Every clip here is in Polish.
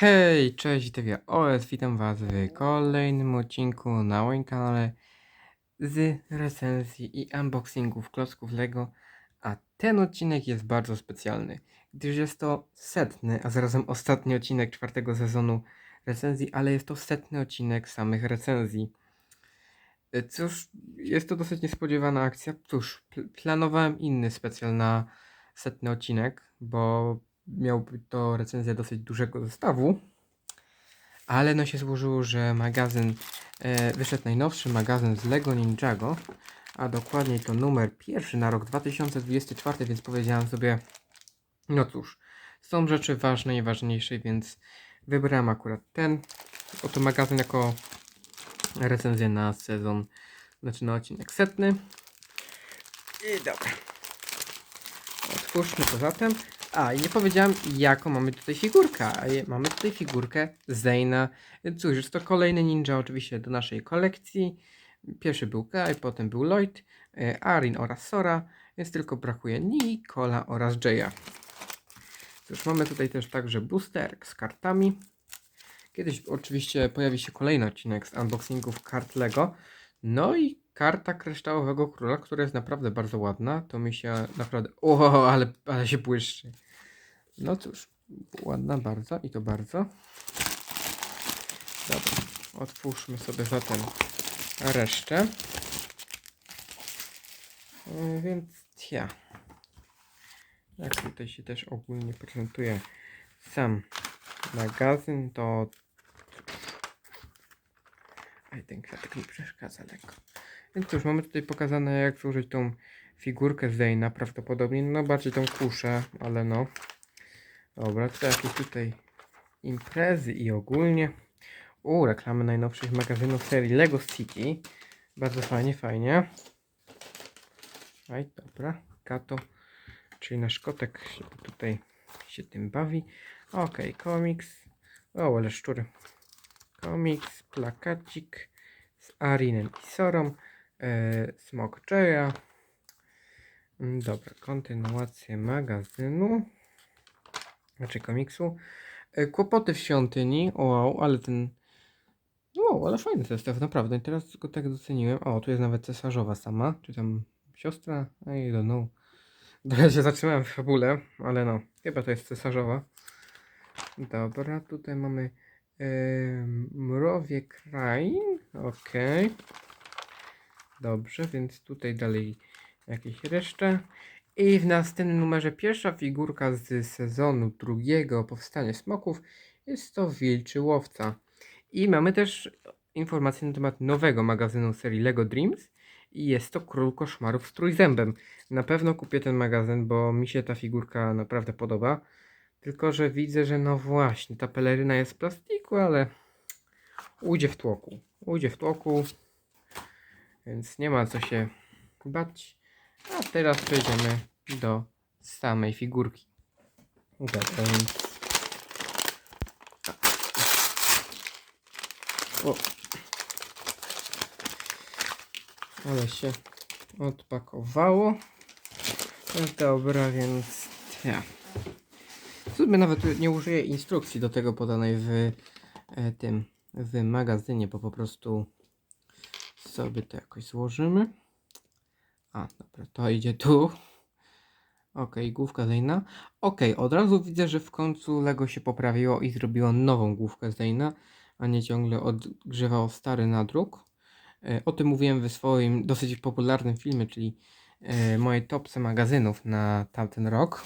Hej, cześć, ja OS, witam was w kolejnym odcinku na moim kanale z recenzji i unboxingów klocków LEGO, a ten odcinek jest bardzo specjalny, gdyż jest to setny, a zarazem ostatni odcinek czwartego sezonu recenzji, ale jest to setny odcinek samych recenzji. E, Cóż, jest to dosyć niespodziewana akcja. Cóż, pl- planowałem inny specjal na setny odcinek, bo miałby to recenzja dosyć dużego zestawu. Ale no się złożyło, że magazyn, e, wyszedł najnowszy magazyn z Lego Ninjago, a dokładniej to numer pierwszy na rok 2024, więc powiedziałem sobie, no cóż, są rzeczy ważne i ważniejsze, więc wybrałem akurat ten oto magazyn jako recenzję na sezon, znaczy na odcinek setny. I dobra. Otwórzmy to zatem. A, i nie powiedziałem, jaką mamy tutaj figurkę. Mamy tutaj figurkę Zayna. Cóż, jest to kolejny ninja oczywiście do naszej kolekcji. Pierwszy był Guy, potem był Lloyd, e, Arin oraz Sora, więc tylko brakuje Nicola oraz Jaya. Cóż, mamy tutaj też także booster z kartami. Kiedyś oczywiście pojawi się kolejny odcinek z unboxingów kart Lego. No i karta kryształowego króla, która jest naprawdę bardzo ładna. To mi się naprawdę. O, ale, ale się błyszczy. No cóż, ładna bardzo i to bardzo. Dobra, otwórzmy sobie zatem resztę. Yy, Więc ja. Jak tutaj się też ogólnie prezentuje sam magazyn, to Ej, ten kwiatek mi przeszkadza lekko. Więc cóż, mamy tutaj pokazane jak zużyć tą figurkę z prawdopodobnie, no bardziej tą kuszę, ale no. Dobra, to jakieś tutaj imprezy i ogólnie. U, reklamy najnowszych magazynów serii Lego City. Bardzo fajnie, fajnie. Aj, dobra, Kato, czyli nasz kotek się tutaj się tym bawi. Okej, komiks. O, ale szczury. Komiks, plakacik z Arinem i Sorą, e, Smok Jaya. Mm, Dobra, kontynuację magazynu, znaczy komiksu. E, kłopoty w świątyni, wow, ale ten, wow, ale fajny zestaw, naprawdę, teraz go tak doceniłem. O, tu jest nawet cesarzowa sama, czy tam siostra, I don't know. Trochę się zatrzymałem w fabule, ale no, chyba to jest cesarzowa. Dobra, tutaj mamy Ym, Mrowie Krain, okej. Dobrze, więc tutaj dalej jakieś resztę. I w następnym numerze pierwsza figurka z sezonu drugiego Powstanie Smoków jest to Wilczy Łowca. I mamy też informację na temat nowego magazynu serii LEGO Dreams i jest to Król Koszmarów z Trójzębem. Na pewno kupię ten magazyn, bo mi się ta figurka naprawdę podoba. Tylko, że widzę, że no właśnie, ta peleryna jest z plastiku, ale ujdzie w tłoku. Ujdzie w tłoku, więc nie ma co się bać. A teraz przejdziemy do samej figurki. Więc... O. Ale się odpakowało. Dobra, więc ja. W sumie nawet nie użyję instrukcji do tego podanej w e, tym w magazynie, bo po prostu sobie to jakoś złożymy. A, dobra, to idzie tu. Ok, główka Zeyna. Ok, od razu widzę, że w końcu Lego się poprawiło i zrobiło nową główkę Zeyna, a nie ciągle odgrzewało stary nadruk. E, O tym mówiłem w swoim dosyć popularnym filmie, czyli e, moje topce magazynów na tamten rok.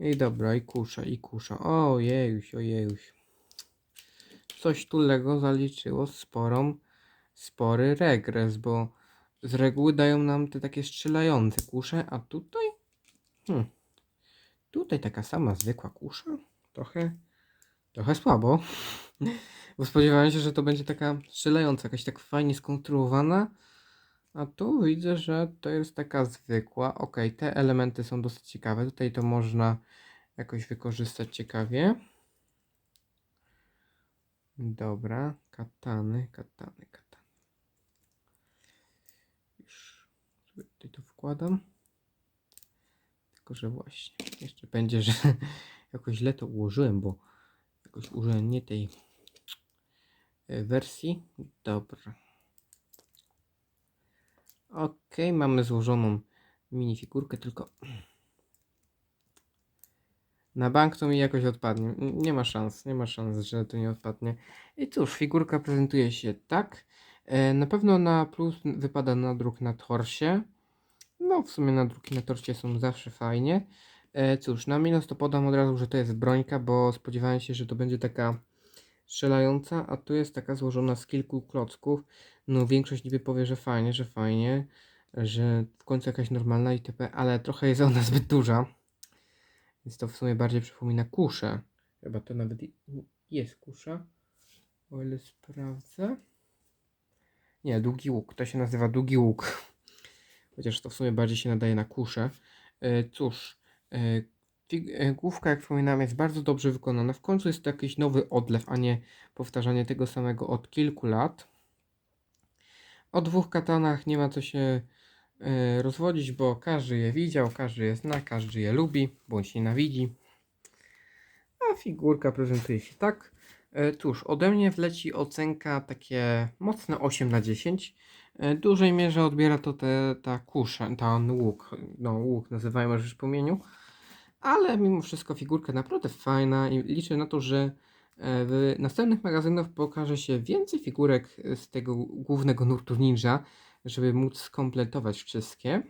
I dobra, i kusza, i kusza. Ojejuś, ojejuś. Coś tu Lego zaliczyło sporą, spory regres, bo z reguły dają nam te takie strzelające kusze, a tutaj? Hmm. Tutaj taka sama zwykła kusza? Trochę, trochę słabo. Bo spodziewałem się, że to będzie taka strzelająca, jakaś tak fajnie skonstruowana. A tu widzę, że to jest taka zwykła. Ok, te elementy są dosyć ciekawe. Tutaj to można jakoś wykorzystać ciekawie. Dobra, katany, katany, katany. Już tutaj to wkładam. Tylko, że właśnie, jeszcze będzie, że jakoś źle to ułożyłem, bo jakoś urzędnie tej e, wersji. Dobra. Ok, mamy złożoną minifigurkę, tylko na bank to mi jakoś odpadnie. Nie ma szans, nie ma szans, że to nie odpadnie. I cóż, figurka prezentuje się tak. E, Na pewno na plus wypada nadruk na torsie. No, w sumie nadruki na torsie są zawsze fajnie. E, cóż, na minus to podam od razu, że to jest brońka, bo spodziewałem się, że to będzie taka strzelająca, a tu jest taka złożona z kilku klocków. No, większość niby powie, że fajnie, że fajnie, że w końcu jakaś normalna itp., ale trochę jest ona zbyt duża. Więc to w sumie bardziej przypomina kuszę. Chyba to nawet jest kusza. O ile sprawdzę. Nie, długi łuk. To się nazywa długi łuk. Chociaż to w sumie bardziej się nadaje na kuszę. E, cóż, e, e, główka, jak wspominałem, jest bardzo dobrze wykonana. W końcu jest to jakiś nowy odlew, a nie powtarzanie tego samego od kilku lat. O dwóch katanach nie ma co się rozwodzić, bo każdy je widział, każdy je zna, każdy je lubi bądź nienawidzi. A figurka prezentuje się tak. E, Cóż, ode mnie wleci ocenka takie mocne 8 na 10. E, W dużej mierze odbiera to te, ta kusza, ten łuk, no łuk nazywajmy rzecz po imieniu. Ale mimo wszystko figurka naprawdę fajna i liczę na to, że e, w następnych magazynach pokaże się więcej figurek z tego głównego nurtu ninja, żeby móc skompletować wszystkie.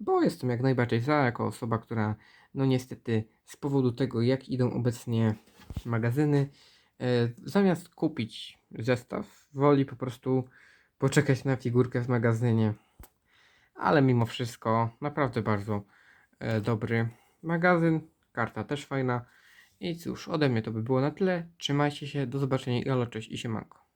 Bo jestem jak najbardziej za, jako osoba, która no niestety z powodu tego, jak idą obecnie magazyny, e, zamiast kupić zestaw, woli po prostu poczekać na figurkę w magazynie. Ale mimo wszystko naprawdę bardzo e, dobry magazyn, karta też fajna. I cóż, ode mnie to by było na tyle. Trzymajcie się, do zobaczenia, Ilo, cześć i siemanko.